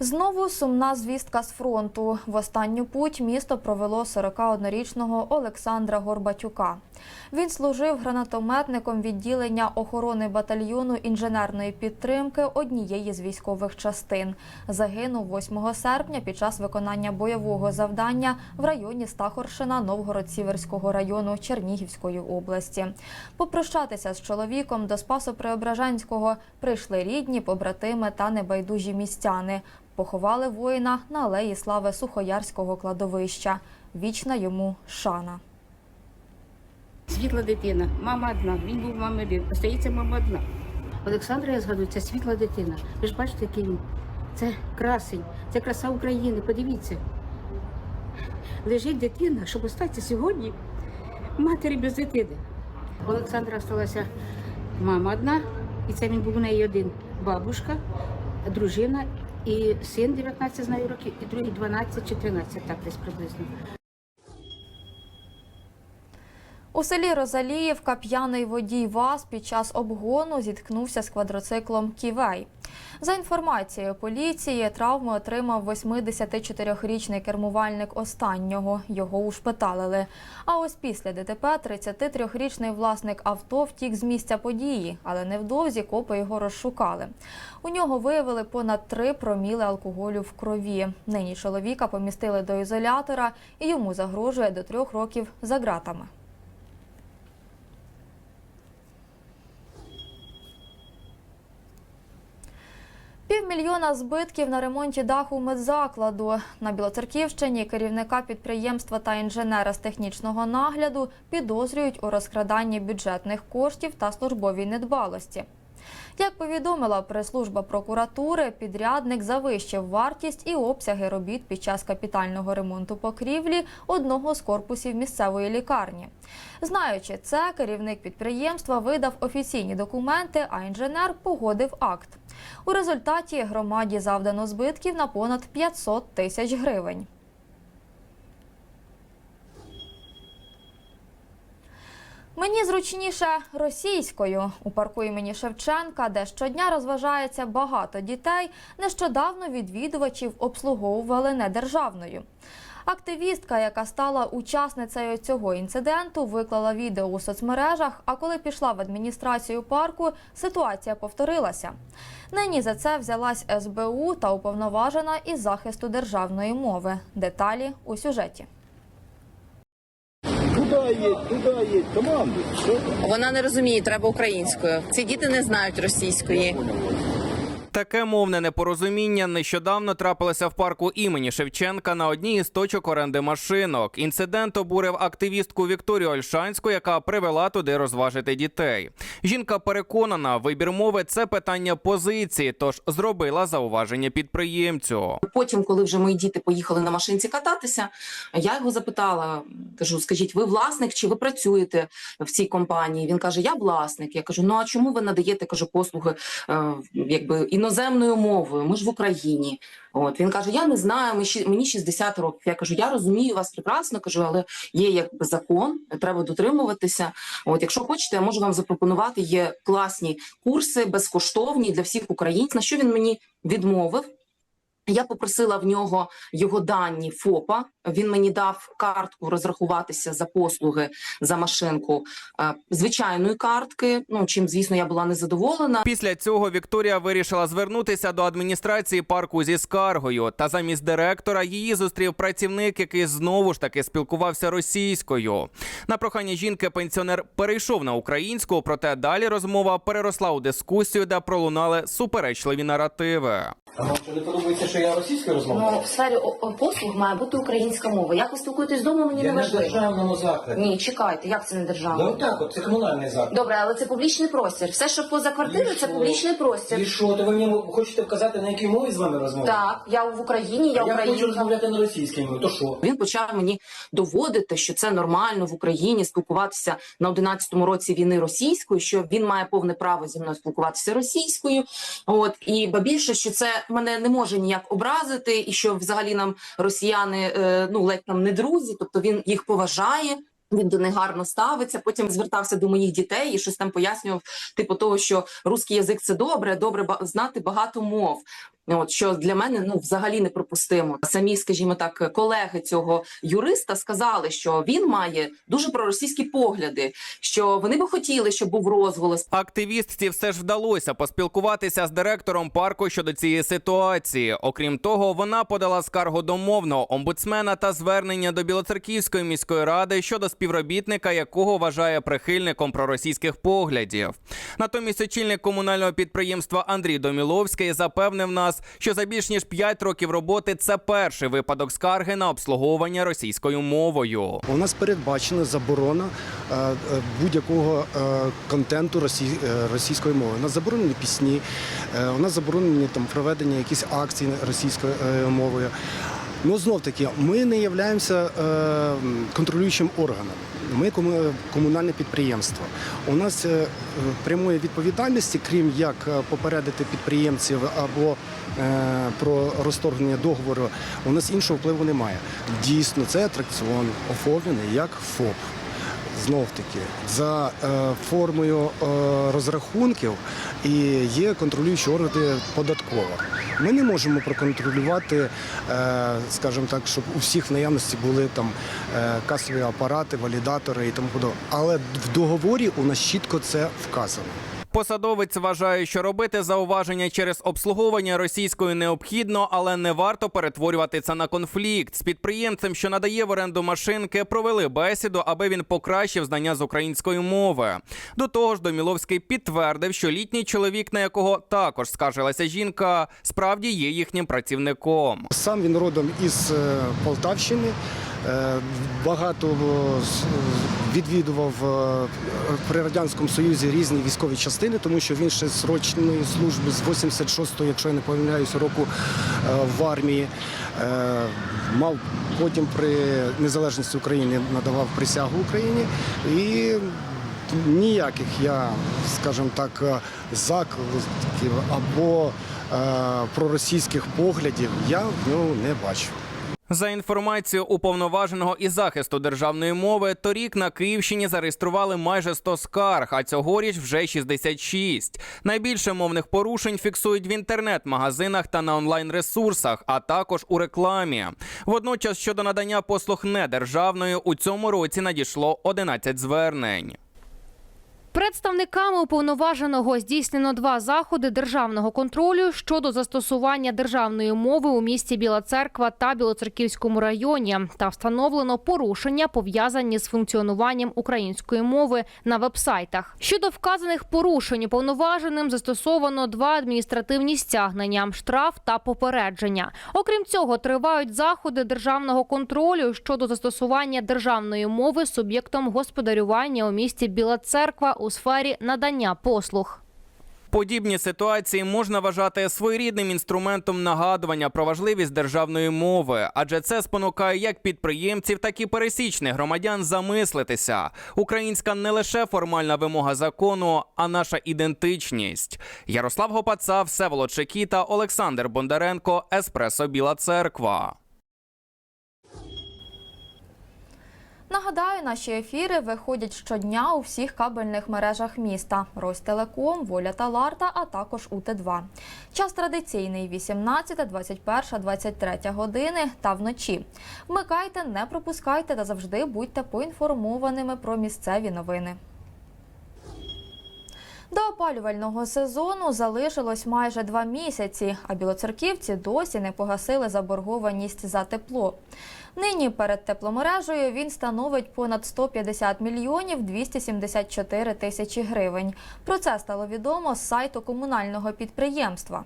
Знову сумна звістка з фронту. В останню путь місто провело 41-річного Олександра Горбатюка. Він служив гранатометником відділення охорони батальйону інженерної підтримки однієї з військових частин. Загинув 8 серпня під час виконання бойового завдання в районі Стахоршина Новгород-Сіверського району Чернігівської області. Попрощатися з чоловіком до Спасо-Преображенського прийшли рідні, побратими та небайдужі містяни. Поховали воїна на алеї слави Сухоярського кладовища. Вічна йому шана. Світла дитина, мама одна, він був мама один, остається мама одна. Олександра, я згадую, це світла дитина. Ви ж бачите, який він. Це красень, це краса України. Подивіться. Лежить дитина, щоб остатися сьогодні матері без дитини. У Олександра залишилася мама одна, і це він був у неї один. Бабушка, дружина і син 19 знаю років, і другий 12 чи 13, так десь приблизно. У селі Розаліївка п'яний водій ВАЗ під час обгону зіткнувся з квадроциклом Ківей. За інформацією поліції, травми отримав 84-річний кермувальник останнього. Його ушпиталили. А ось після ДТП 33-річний власник авто втік з місця події, але невдовзі копи його розшукали. У нього виявили понад 3 проміли алкоголю в крові. Нині чоловіка помістили до ізолятора і йому загрожує до трьох років за ґратами. Півмільйона збитків на ремонті даху медзакладу. На Білоцерківщині керівника підприємства та інженера з технічного нагляду підозрюють у розкраданні бюджетних коштів та службовій недбалості. Як повідомила прес-служба прокуратури, підрядник завищив вартість і обсяги робіт під час капітального ремонту покрівлі одного з корпусів місцевої лікарні. Знаючи це, керівник підприємства видав офіційні документи, а інженер погодив акт. У результаті громаді завдано збитків на понад 500 тисяч гривень. Мені зручніше російською у парку імені Шевченка, де щодня розважається багато дітей. Нещодавно відвідувачів обслуговували недержавною. Активістка, яка стала учасницею цього інциденту, виклала відео у соцмережах. А коли пішла в адміністрацію парку, ситуація повторилася. Нині за це взялась СБУ та уповноважена із захисту державної мови. Деталі у сюжеті. Туди їдь, туди їдь, команду. Вона не розуміє, треба українською. Ці діти не знають російської. Таке мовне непорозуміння нещодавно трапилося в парку імені Шевченка на одній із точок оренди машинок. Інцидент обурив активістку Вікторію Ольшанську, яка привела туди розважити дітей. Жінка переконана, вибір мови це питання позиції, тож зробила зауваження підприємцю. Потім, коли вже мої діти поїхали на машинці кататися, я його запитала: кажу: скажіть, ви власник чи ви працюєте в цій компанії? Він каже: Я власник. Я кажу: ну а чому ви надаєте кажу, послуги е, якби іноземною мовою? Ми ж в Україні. От він каже: Я не знаю, мені 60 років. Я кажу, я розумію вас прекрасно, кажу, але є якби закон, треба дотримуватися. От, якщо хочете, я можу вам запропонувати. Є класні курси, безкоштовні для всіх українців. На що він мені відмовив? Я попросила в нього його дані ФОПа. Він мені дав картку розрахуватися за послуги за машинку е, звичайної картки. Ну чим звісно я була незадоволена. Після цього Вікторія вирішила звернутися до адміністрації парку зі скаргою. Та замість директора її зустрів працівник, який знову ж таки спілкувався російською. На прохання жінки пенсіонер перейшов на українську, проте далі розмова переросла у дискусію, де пролунали суперечливі наративи. А вам що не подобається, що я російською розмовляю? Ну, в сфері о- о- послуг має бути українська мова. Як ви спілкуєтесь вдома, мені я не не в важливо. державному закладі. Ні, чекайте, як це не державна? Ну так, от це комунальний заклад. Добре, але це публічний простір. Все, що поза квартирою, І це що? публічний простір. І що, то ви мені хочете вказати, на якій мові з вами розмовляти? Так, я в Україні, я я хочу українка. розмовляти на російській мові, то що? Він почав мені доводити, що це нормально в Україні спілкуватися на 11-му році війни російською, що він має повне право зі мною спілкуватися російською. От і ба більше, що це мене не може ніяк образити, і що взагалі нам росіяни е, ну ледь нам не друзі, тобто він їх поважає. Він до них гарно ставиться. Потім звертався до моїх дітей і щось там пояснював, типу того, що русський язик це добре, добре знати багато мов. От що для мене ну взагалі неприпустимо. Самі, скажімо так, колеги цього юриста сказали, що він має дуже проросійські погляди, що вони би хотіли, щоб був розголос. Активістці все ж вдалося поспілкуватися з директором парку щодо цієї ситуації. Окрім того, вона подала скаргу до мовного омбудсмена та звернення до Білоцерківської міської ради щодо співробітника, якого вважає прихильником проросійських поглядів. Натомість очільник комунального підприємства Андрій Доміловський запевнив нас, що за більш ніж 5 років роботи це перший випадок скарги на обслуговування російською мовою. У нас передбачена заборона е, е, будь-якого е, контенту російської мови. У нас заборонені пісні, у нас заборонені там проведення якісь акцій російською мовою. Ну знов таки, ми не являємося е, контролюючим органом. Ми комунальне підприємство. У нас е, прямої відповідальності, крім як е, попередити підприємців або про розторгнення договору, у нас іншого впливу немає. Дійсно, це атракціон оформлений як ФОП. Знов таки, за формою розрахунків і є контролюючі органи податкова. Ми не можемо проконтролювати, е, скажімо так, щоб у всіх в наявності були там е, касові апарати, валідатори і тому подобне. Але в договорі у нас чітко це вказано. Посадовець вважає, що робити зауваження через обслуговування російською необхідно, але не варто перетворювати це на конфлікт. З підприємцем, що надає в оренду машинки, провели бесіду, аби він покращив знання з української мови. До того ж, Доміловський підтвердив, що літній чоловік, на якого також скаржилася жінка, справді є їхнім працівником. Сам він родом із е, Полтавщини. Е, Багато е, відвідував е, при радянському союзі різні військові частини, тому що він ще срочної служби з 86-го, якщо я не помиляюся, року в армії. Мав потім при незалежності України надавав присягу Україні і. Ніяких я, скажімо так, закликів або проросійських поглядів я в нього не бачу. За інформацією уповноваженого із захисту державної мови, торік на Київщині зареєстрували майже 100 скарг, а цьогоріч вже 66. Найбільше мовних порушень фіксують в інтернет-магазинах та на онлайн-ресурсах, а також у рекламі. Водночас щодо надання послуг недержавної у цьому році надійшло 11 звернень. Представниками уповноваженого здійснено два заходи державного контролю щодо застосування державної мови у місті Біла Церква та Білоцерківському районі та встановлено порушення пов'язані з функціонуванням української мови на вебсайтах. Щодо вказаних порушень уповноваженим застосовано два адміністративні стягнення, штраф та попередження. Окрім цього, тривають заходи державного контролю щодо застосування державної мови суб'єктом господарювання у місті Біла Церква у сфері надання послуг. Подібні ситуації можна вважати своєрідним інструментом нагадування про важливість державної мови, адже це спонукає як підприємців, так і пересічних громадян замислитися. Українська не лише формальна вимога закону, а наша ідентичність. Ярослав Гопаца, Всеволод Чекіта, Олександр Бондаренко, Еспресо Біла Церква. Нагадаю, наші ефіри виходять щодня у всіх кабельних мережах міста: Ростелеком, Воля та Ларта, а також УТ2. Час традиційний 18, 21, 23 години та вночі. Вмикайте, не пропускайте та завжди будьте поінформованими про місцеві новини. До опалювального сезону залишилось майже два місяці, а білоцерківці досі не погасили заборгованість за тепло. Нині перед тепломережею він становить понад 150 мільйонів 274 тисячі гривень. Про це стало відомо з сайту комунального підприємства.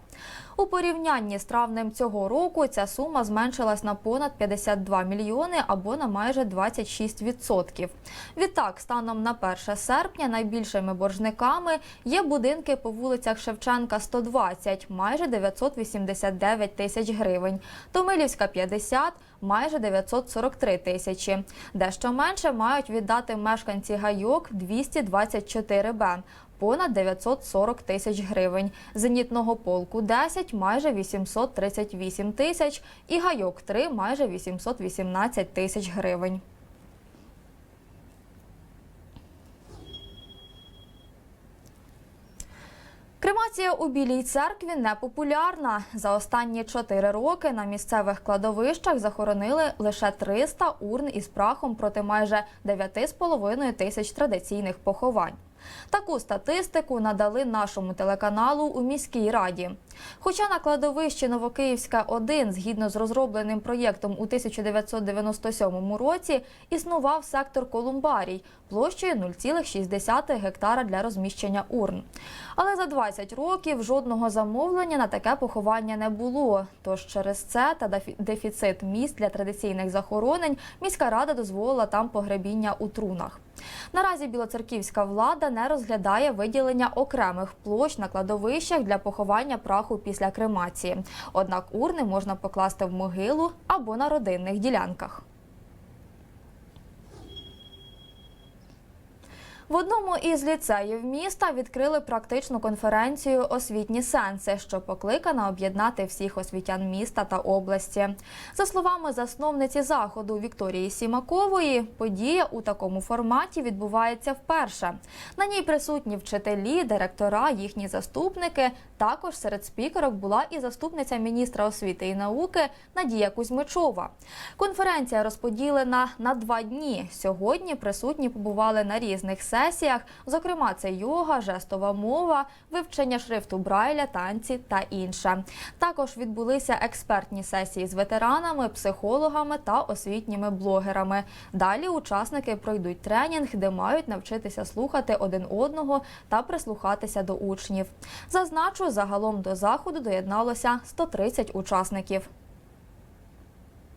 У порівнянні з травнем цього року ця сума зменшилась на понад 52 мільйони або на майже 26%. Відтак, станом на 1 серпня найбільшими боржниками є будинки по вулицях Шевченка 120, майже 989 тисяч гривень, Томилівська 50, майже 943 тисячі. Дещо менше мають віддати мешканці гайок 224 Б. Понад 940 тисяч гривень, зенітного полку 10 – майже 838 тисяч і гайок 3 – майже 818 тисяч гривень. Кремація у Білій церкві не популярна. За останні чотири роки на місцевих кладовищах захоронили лише 300 урн із прахом проти майже 9,5 тисяч традиційних поховань. Таку статистику надали нашому телеканалу у міській раді. Хоча на кладовищі Новокиївська 1 згідно з розробленим проєктом у 1997 році існував сектор Колумбарій площею 0,6 гектара для розміщення урн. Але за 20 років жодного замовлення на таке поховання не було. Тож через це та дефі- дефіцит місць для традиційних захоронень міська рада дозволила там погребіння у трунах. Наразі білоцерківська влада не розглядає виділення окремих площ на кладовищах для поховання праху після кремації. Однак урни можна покласти в могилу або на родинних ділянках. В одному із ліцеїв міста відкрили практичну конференцію Освітні сенси, що покликана об'єднати всіх освітян міста та області. За словами засновниці заходу Вікторії Сімакової, подія у такому форматі відбувається вперше. На ній присутні вчителі, директора, їхні заступники. Також серед спікерок була і заступниця міністра освіти і науки Надія Кузьмичова. Конференція розподілена на два дні. Сьогодні присутні побували на різних сесіях, зокрема, це йога, жестова мова, вивчення шрифту Брайля, танці та інше. Також відбулися експертні сесії з ветеранами, психологами та освітніми блогерами. Далі учасники пройдуть тренінг, де мають навчитися слухати один одного та прислухатися до учнів. Зазначу, загалом до заходу доєдналося 130 учасників.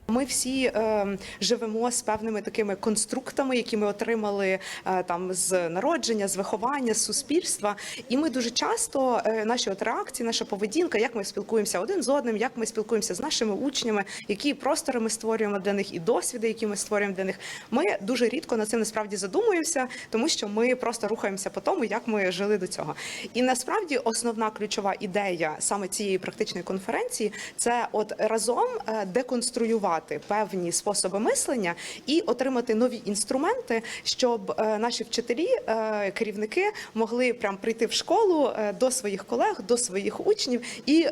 Ми всі е, живемо з певними такими конструктами, які ми отримали е, там з народження, з виховання, з суспільства. І ми дуже часто е, наші от реакції, наша поведінка, як ми спілкуємося один з одним, як ми спілкуємося з нашими учнями, які простори ми створюємо для них, і досвіди, які ми створюємо для них. Ми дуже рідко над цим насправді задумуємося, тому що ми просто рухаємося по тому, як ми жили до цього. І насправді основна ключова ідея саме цієї практичної конференції це от разом е, деконструювати певні способи мислення і отримати нові інструменти, щоб е, наші вчителі, е, керівники могли прям прийти в школу е, до своїх колег, до своїх учнів і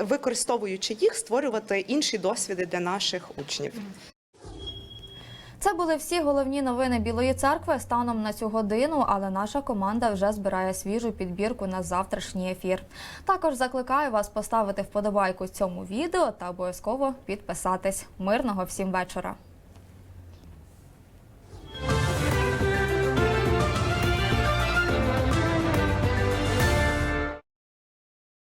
використовуючи їх, створювати інші досвіди для наших учнів. Це були всі головні новини Білої церкви станом на цю годину, але наша команда вже збирає свіжу підбірку на завтрашній ефір. Також закликаю вас поставити вподобайку цьому відео та обов'язково підписатись. Мирного всім вечора.